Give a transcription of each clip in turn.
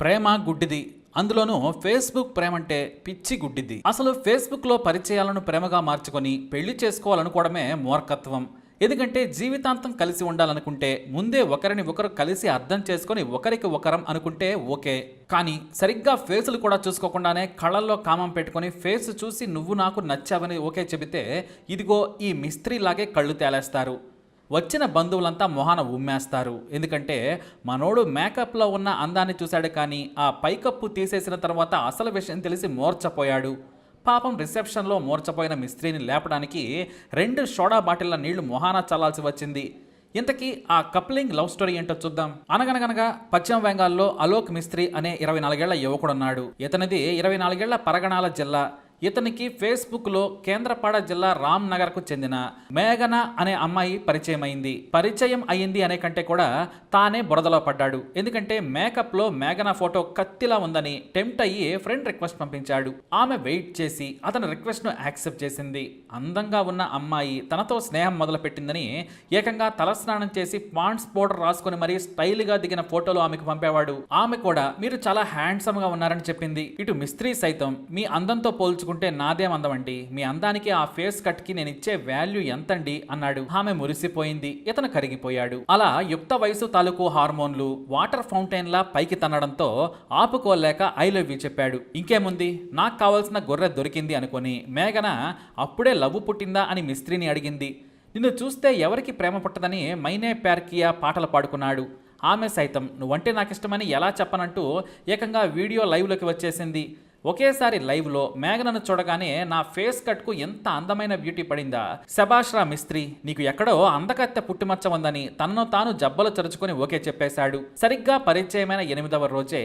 ప్రేమ గుడ్డిది. అందులోనూ ఫేస్బుక్ ప్రేమ అంటే పిచ్చి గుడ్డిది. అసలు ఫేస్బుక్లో పరిచయాలను ప్రేమగా మార్చుకొని పెళ్ళి చేసుకోవాలనుకోవడమే మూర్ఖత్వం. ఎందుకంటే జీవితాంతం కలిసి ఉండాలనుకుంటే ముందే ఒకరిని ఒకరు కలిసి అర్థం చేసుకొని ఒకరికి ఒకరం అనుకుంటే ఓకే. కానీ సరిగ్గా ఫేసులు కూడా చూసుకోకుండానే కళ్ళల్లో కామం పెట్టుకొని ఫేస్ చూసి నువ్వు నాకు నచ్చావని ఓకే చెబితే ఇదిగో ఈ మిస్త్రీ లాగే కళ్ళు తేలేస్తారు. వచ్చిన బంధువులంతా మొహాన ఉమ్మేస్తారు. ఎందుకంటే మనోడు మేకప్లో ఉన్న అందాన్ని చూశాడు కానీ ఆ పైకప్పు తీసేసిన తర్వాత అసలు విషయం తెలిసి మోర్చపోయాడు పాపం రిసెప్షన్లో మోర్చపోయిన మిస్త్రీని లేపడానికి రెండు సోడా బాటిళ్ళ నీళ్ళు మొహాన చల్లాల్సి వచ్చింది. ఇంతకీ ఆ కప్లింగ్ లవ్ స్టోరీ ఏంటో చూద్దాం. అనగనగనగా పశ్చిమ బెంగాల్లో అలోక్ మిస్త్రీ అనే ఇరవై నాలుగేళ్ళ యువకుడున్నాడు. ఇతనిది ఇరవై నాలుగేళ్ళ పరగణాల జిల్లా. ఇతనికి ఫేస్బుక్లో కేంద్రపాడ జిల్లా రామ్ నగర్కు చెందిన మేఘన అనే అమ్మాయి పరిచయం అయింది పరిచయం అయింది అనే కంటే కూడా తానే బురదలో పడ్డాడు. ఎందుకంటే మేకప్లో మేఘన ఫోటో కత్తిలా ఉందని టెంప్ట్ అయ్యి ఫ్రెండ్ రిక్వెస్ట్ పంపించాడు. ఆమె వెయిట్ చేసి అతని రిక్వెస్ట్ను యాక్సెప్ట్ చేసింది. అందంగా ఉన్న అమ్మాయి తనతో స్నేహం మొదలుపెట్టిందని ఏకంగా తలస్నానం చేసి పాండ్స్ పౌడర్ రాసుకుని మరీ స్టైల్గా దిగిన ఫోటోలు ఆమెకు పంపేవాడు. ఆమె కూడా మీరు చాలా హ్యాండ్సమ్గా ఉన్నారని చెప్పింది. ఇటు మిస్త్రీ సైతం మీ అందంతో పోల్చుకుంటే నాదేం అందమండి మీ అందానికి ఆ ఫేస్ కట్కి నేను ఇచ్చే వాల్యూ ఎంతండి? అన్నాడు. ఆమె మురిసిపోయింది. ఇతను కరిగిపోయాడు. అలా యుక్త వయసు తాలూకు హార్మోన్లు వాటర్ ఫౌంటైన్ లా పైకి తన్నడంతో ఆపుకోలేక ఐ లవ్ యూ చెప్పాడు. ఇంకేముంది? నాకు కావాల్సిన గొర్రె దొరికింది అనుకొని మేఘన అప్పుడే లవ్వు పుట్టిందా అని మిస్త్రీని అడిగింది. నిన్ను చూస్తే ఎవరికి ప్రేమ పుట్టదని మైనే ప్యార్కియా పాటలు పాడుకున్నాడు. ఆమె సైతం నువ్వంటే నాకు ఇష్టమని ఎలా చెప్పనంటూ ఏకంగా వీడియో లైవ్లోకి వచ్చేసింది. ఒకేసారి లైవ్లో మేఘనను చూడగానే నా ఫేస్ కట్కు ఎంత అందమైన బ్యూటీ పడిందా? శబాష్రా మిస్త్రీ నీకు ఎక్కడో అందకత్తె పుట్టుమచ్చ ఉందని తనను తాను జబ్బలు చరుచుకొని ఓకే చెప్పేశాడు. సరిగ్గా పరిచయమైన ఎనిమిదవ రోజే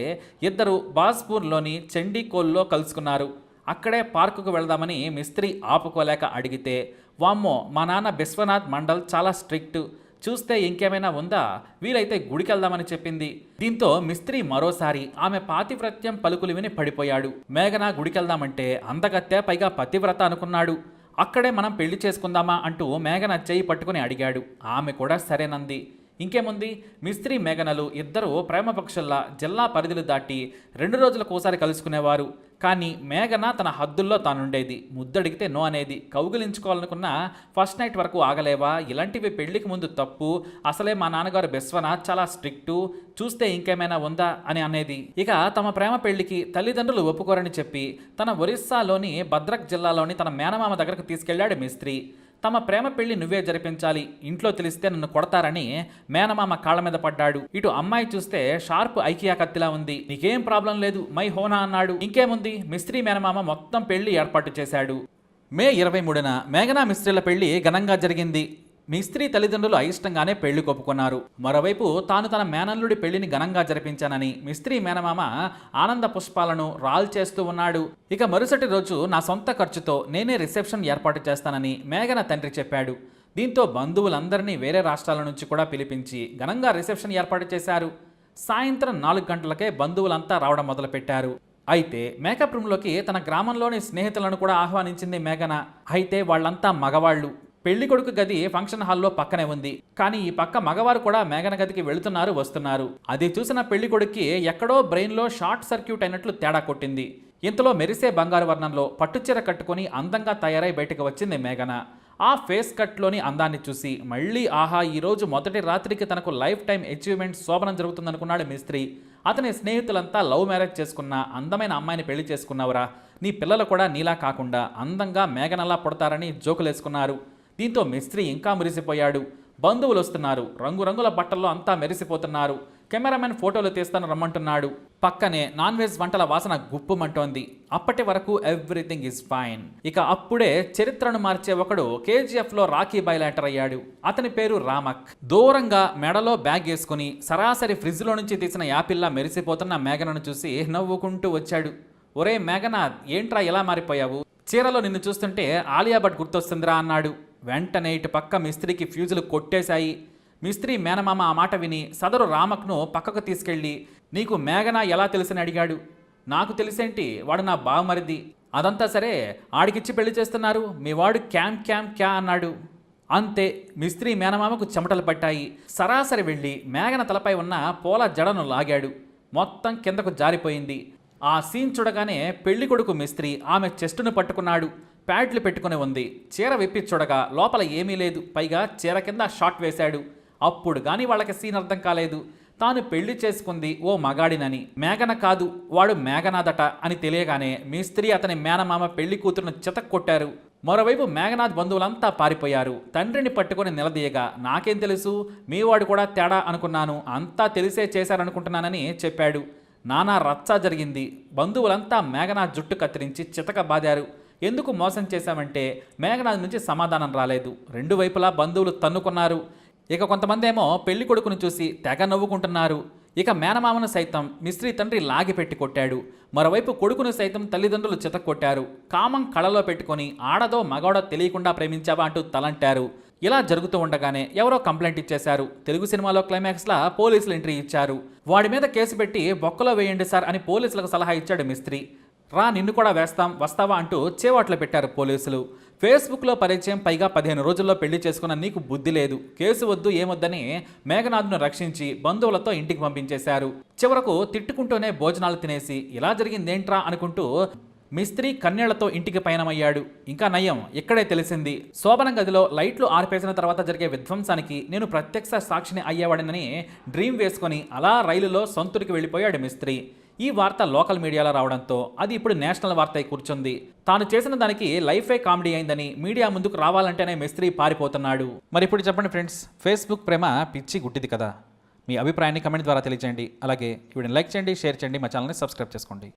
ఇద్దరు బాస్పూర్లోని చండీకోల్లో కలుసుకున్నారు. అక్కడే పార్కుకు వెళదామని మిస్త్రీ ఆపుకోలేక అడిగితే వామ్మో మా నాన్న బిశ్వనాథ్ మండల్ చాలా స్ట్రిక్ట్. చూస్తే ఇంకేమైనా ఉందా? వీలైతే గుడికి వెళ్దామని చెప్పింది. దీంతో మిస్త్రీ మరోసారి ఆమె పాతివ్రత్యం పలుకులు విని పడిపోయాడు. మేఘన గుడికెళ్దామంటే అందగత్తే పైగా పతివ్రత అనుకున్నాడు. అక్కడే మనం పెళ్ళి చేసుకుందామా అంటూ మేఘన చెయ్యి పట్టుకుని అడిగాడు. ఆమె కూడా సరేనంది. ఇంకేముంది? మిస్త్రీ మేఘనలు ఇద్దరు ప్రేమపక్షుల్లా జిల్లా పరిధులు దాటి రెండు రోజులకు ఒకసారి కలుసుకునేవారు. కానీ మేఘన తన హద్దుల్లో తానుండేది. ముద్దడిగితే నో అనేది. కౌగిలించుకోవాలనుకున్న ఫస్ట్ నైట్ వరకు ఆగలేవా? ఇలాంటివి పెళ్ళికి ముందు తప్పు. అసలే మా నాన్నగారు బిశ్వనాథ్ చాలా స్ట్రిక్టు. చూస్తే ఇంకేమైనా ఉందా? అని అనేది. ఇక తమ ప్రేమ పెళ్ళికి తల్లిదండ్రులు ఒప్పుకోరని చెప్పి తన ఒరిస్సాలోని భద్రక్ జిల్లాలోని తన మేనమామ దగ్గరకు తీసుకెళ్ళాడు మిస్త్రీ. తమ ప్రేమ పెళ్ళి నువ్వే జరిపించాలి. ఇంట్లో తెలిస్తే నన్ను కొడతారని మేనమామ కాళ్ళ మీద పడ్డాడు. ఇటు అమ్మాయి చూస్తే షార్ప్ ఐకియా కత్తిలా ఉంది. నీకేం ప్రాబ్లం లేదు మై హోనా అన్నాడు. ఇంకేముంది? మిస్త్రీ మేనమామ మొత్తం పెళ్ళి ఏర్పాటు చేశాడు. మే ఇరవై మూడున మేఘనా మిస్త్రీల పెళ్ళి ఘనంగా జరిగింది. మిస్త్రీ తల్లిదండ్రులు అయిష్టంగానే పెళ్ళి కొప్పుకున్నారు. మరోవైపు తాను తన మేనల్లుడి పెళ్ళిని ఘనంగా జరిపించానని మిస్త్రీ మేనమామ ఆనంద పుష్పాలను రాల్ చేస్తూ ఉన్నాడు. ఇక మరుసటి రోజు నా సొంత ఖర్చుతో నేనే రిసెప్షన్ ఏర్పాటు చేస్తానని మేఘన తండ్రి చెప్పాడు. దీంతో బంధువులందరినీ వేరే రాష్ట్రాల నుంచి కూడా పిలిపించి ఘనంగా రిసెప్షన్ ఏర్పాటు చేశారు. సాయంత్రం నాలుగు గంటలకే బంధువులంతా రావడం మొదలుపెట్టారు. అయితే మేకప్ రూమ్లోకి తన గ్రామంలోని స్నేహితులను కూడా ఆహ్వానించింది మేఘన. అయితే వాళ్ళంతా మగవాళ్ళు. పెళ్ళి కొడుకు గది ఫంక్షన్ హాల్లో పక్కనే ఉంది. కానీ ఈ పక్క మగవారు కూడా మేఘన గదికి వెళుతున్నారు వస్తున్నారు. అది చూసిన పెళ్ళి కొడుక్కి ఎక్కడో బ్రెయిన్లో షార్ట్ సర్క్యూట్ అయినట్లు తేడా కొట్టింది. ఇంతలో మెరిసే బంగారు వర్ణంలో పట్టుచీర కట్టుకొని అందంగా తయారై బయటకు వచ్చింది మేఘన. ఆ ఫేస్ కట్లోని అందాన్ని చూసి మళ్ళీ ఆహా ఈరోజు మొదటి రాత్రికి తనకు లైఫ్ టైం అచీవ్మెంట్ శోభనం జరుగుతుందనుకున్నాడు మిస్త్రీ అతని స్నేహితులంతా లవ్ మ్యారేజ్ చేసుకున్న అందమైన అమ్మాయిని పెళ్ళి చేసుకున్నావురా? నీ పిల్లలు కూడా నీలా కాకుండా అందంగా మేఘనలా పుడతారని జోకులేసుకున్నారు. దీంతో మిస్త్రీ ఇంకా మురిసిపోయాడు. బంధువులు వస్తున్నారు. రంగురంగుల బట్టల్లో అంతా మెరిసిపోతున్నారు. కెమెరామెన్ ఫోటోలు తీస్తాను రమ్మంటున్నాడు. పక్కనే నాన్ వెజ్ వంటల వాసన గుప్పుమంటోంది. అప్పటి వరకు ఎవ్రీథింగ్ ఇస్ ఫైన్. ఇక అప్పుడే చరిత్రను మార్చే ఒకడు కేజీఎఫ్లో రాఖీ బాయ్ ఎంటర్ అయ్యాడు. అతని పేరు రామక్. దూరంగా మెడలో బ్యాగ్ వేసుకుని సరాసరి ఫ్రిడ్జ్లో నుంచి తీసిన యాపిల్లా మెరిసిపోతున్న మేఘనను చూసి నవ్వుకుంటూ వచ్చాడు. ఒరే మేఘన ఏంట్రా ఎలా మారిపోయావు? చీరలో నిన్ను చూస్తుంటే ఆలియా భట్ గుర్తొస్తుందిరా అన్నాడు. వెంటనే ఇటు పక్క మిస్త్రీకి ఫ్యూజులు కొట్టేశాయి. మిస్త్రీ మేనమామ ఆ మాట విని సదరు రామక్ను పక్కకు తీసుకెళ్ళి నీకు మేఘన ఎలా తెలుసని అడిగాడు. నాకు తెలిసేంటి వాడు నా బావమరిది. అదంతా సరే ఆడికిచ్చి పెళ్ళి చేస్తున్నారు. మీ వాడు క్యామ్ క్యామ్ క్యా అన్నాడు. అంతే మిస్త్రీ మేనమామకు చెమటలు పట్టాయి. సరాసరి వెళ్ళి మేఘన తలపై ఉన్న పూల జడను లాగాడు. మొత్తం కిందకు జారిపోయింది. ఆ సీన్ చూడగానే పెళ్ళి కొడుకు మిస్త్రి ఆమె చెస్టును పట్టుకున్నాడు. ప్యాడ్లు పెట్టుకుని ఉంది. చీర విప్పి చూడగా లోపల ఏమీ లేదు. పైగా చీర కింద షాట్ వేశాడు. అప్పుడు కానీ వాళ్ళకి సీన్ అర్థం కాలేదు. తాను పెళ్ళి చేసుకుంది ఓ మగాడినని. మేఘన కాదు వాడు మేఘనాథట అని తెలియగానే మిస్త్రీ అతని మేనమామ పెళ్ళి కూతురును చితక్కొట్టారు. మరోవైపు మేఘనాథ్ బంధువులంతా పారిపోయారు. తండ్రిని పట్టుకొని నిలదీయగా నాకేం తెలుసు? మీ వాడు కూడా తేడా అనుకున్నాను. అంతా తెలిసే చేశారనుకుంటున్నానని చెప్పాడు. నానా రచ్చ జరిగింది. బంధువులంతా మేఘనాథ్ జుట్టు కత్తిరించి చితక బాదారు ఎందుకు మోసం చేశామంటే మేఘనాథ్ నుంచి సమాధానం రాలేదు. రెండు వైపులా బంధువులు తన్నుకున్నారు. ఇక కొంతమంది ఏమో పెళ్ళి కొడుకును చూసి తెగ నవ్వుకుంటున్నారు. ఇక మేనమామను సైతం మిస్త్రీ తండ్రి లాగిపెట్టి కొట్టాడు. మరోవైపు కొడుకును సైతం తల్లిదండ్రులు చితక్కొట్టారు. కామం కళలో పెట్టుకొని ఆడదో మగాడో తెలియకుండా ప్రేమించావా అంటూ తలంటారు. ఇలా జరుగుతూ ఉండగానే ఎవరో కంప్లైంట్ ఇచ్చేశారు. తెలుగు సినిమాలో క్లైమాక్స్లా పోలీసులు ఎంట్రీ ఇచ్చారు. వాడి మీద కేసు పెట్టి బొక్కలో వేయండి సార్ అని పోలీసులకు సలహా ఇచ్చాడు మిస్త్రీ. రా నిన్ను కూడా వేస్తాం వస్తావా అంటూ చేవాట్లు పెట్టారు పోలీసులు. ఫేస్బుక్లో పరిచయం పైగా పదిహేను రోజుల్లో పెళ్ళి చేసుకున్న నీకు బుద్ధి లేదు. కేసు వద్దు ఏమొద్దని మేఘనాథ్ను రక్షించి బంధువులతో ఇంటికి పంపించేశారు. చివరకు తిట్టుకుంటూనే భోజనాలు తినేసి ఇలా జరిగిందేంట్రా అనుకుంటూ మిస్త్రీ కన్నీళ్ళతో ఇంటికి పయనమయ్యాడు. ఇంకా నయం ఇక్కడే తెలిసింది. శోభన గదిలో లైట్లు ఆర్పేసిన తర్వాత జరిగే విధ్వంసానికి నేను ప్రత్యక్ష సాక్షిని అయ్యేవాడినని డ్రీమ్ వేసుకొని అలా రైలులో సొంతుడికి వెళ్ళిపోయాడు మిస్త్రీ. ఈ వార్త లోకల్ మీడియాలో రావడంతో అది ఇప్పుడు నేషనల్ వార్త కూర్చుంది. తాను చేసిన దానికి లైఫే కామెడీ అయిందని మీడియా ముందుకు రావాలంటేనే మిస్త్రీ పారిపోతున్నాడు. మరి ఇప్పుడు చెప్పండి ఫ్రెండ్స్ ఫేస్బుక్ ప్రేమ పిచ్చి గుట్టిది కదా. మీ అభిప్రాయాన్ని కమెంట్ ద్వారా తెలియజేయండి అలాగే వీడిని లైక్ చేయండి షేర్ చేయండి మా ఛానల్ని సబ్స్క్రైబ్ చేసుకోండి.